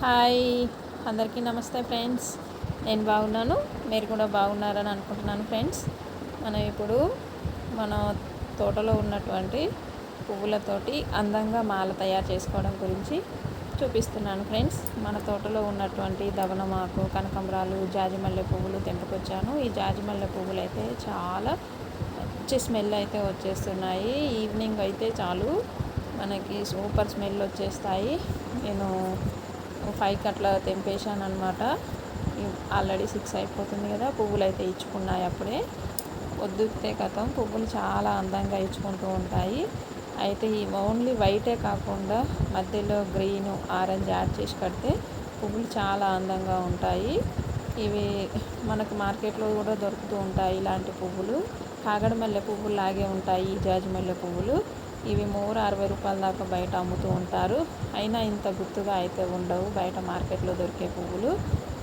Hi అందరికీ నమస్తే friends. నేను బాగున్నాను మీరు కూడా బాగున్నారని అనుకుంటున్నాను ఫ్రెండ్స్. మనం ఇప్పుడు మన తోటలో ఉన్నటువంటి పువ్వులతోటి అందంగా మాల తయారు చేసుకోవడం గురించి చూపిస్తున్నాను ఫ్రెండ్స్. మన తోటలో ఉన్నటువంటి దవనమాకు కనకంబరాలు జాజిమల్లె పువ్వులు తెంపుకొచ్చాను. ఈ జాజిమల్లె పువ్వులు అయితే చాలా మంచి స్మెల్ అయితే వచ్చేస్తున్నాయి. ఈవినింగ్ అయితే చాలు. మనకి సూపర్ స్మెల్ వచ్చేస్తాయి. నేను ఫైవ్కి అట్లా తెంపేశాను అనమాట ఆల్రెడీ సిక్స్ అయిపోతుంది కదా పువ్వులు అయితే ఇచ్చుకున్నాయి అప్పుడే. పొద్దుతే కథం పువ్వులు చాలా అందంగా ఇచ్చుకుంటూ ఉంటాయి. అయితే ఈ ఓన్లీ వైటే కాకుండా మధ్యలో గ్రీన్ ఆరెంజ్ యాడ్ చేసి కడితే పువ్వులు చాలా అందంగా ఉంటాయి. ఇవి మనకు మార్కెట్లో కూడా దొరుకుతూ ఉంటాయి ఇలాంటి పువ్వులు. కాగడ మల్లె పువ్వులు లాగే ఉంటాయి జాజి మల్లె పువ్వులు. ఇవి మూర అరవై రూపాయల దాకా బయట అమ్ముతూ ఉంటారు. అయినా ఇంత గుర్తుగా అయితే ఉండవు. బయట మార్కెట్లో దొరికే పువ్వులు.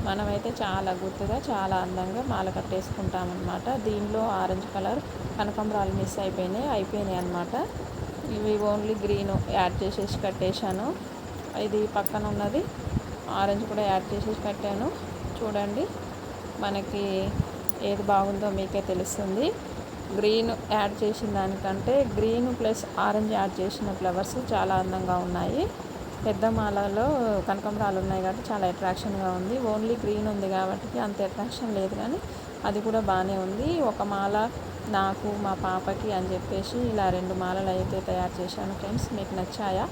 మనమైతే చాలా గుర్తుగా చాలా అందంగా మాల కట్టేసుకుంటామన్నమాట. దీనిలో ఆరెంజ్ కలర్ కనకంబరాలు మిస్ అయిపోయినాయి అయిపోయినాయి అనమాట ఇవి ఓన్లీ గ్రీన్ యాడ్ చేసేసి కట్టేశాను. ఇది పక్కన ఉన్నది. ఆరెంజ్ కూడా యాడ్ చేసేసి కట్టాను. చూడండి మనకి ఏది బాగుందో మీకే తెలుస్తుంది. గ్రీన్ యాడ్ చేసిన దానికంటే గ్రీన్ ప్లస్ ఆరెంజ్ యాడ్ చేసిన ఫ్లవర్స్ చాలా అందంగా ఉన్నాయి. పెద్ద మాలలో కనకంబరాలు ఉన్నాయి కాబట్టి చాలా అట్రాక్షన్గా ఉంది. ఓన్లీ గ్రీన్ ఉంది కాబట్టి అంత అట్రాక్షన్ లేదు కానీ అది కూడా బాగానే ఉంది. ఒక మాల నాకు మా పాపకి అని చెప్పేసి ఇలా రెండు మాలలు అయితే తయారు చేశాను. ఫ్రెండ్స్ మీకు నచ్చాయా?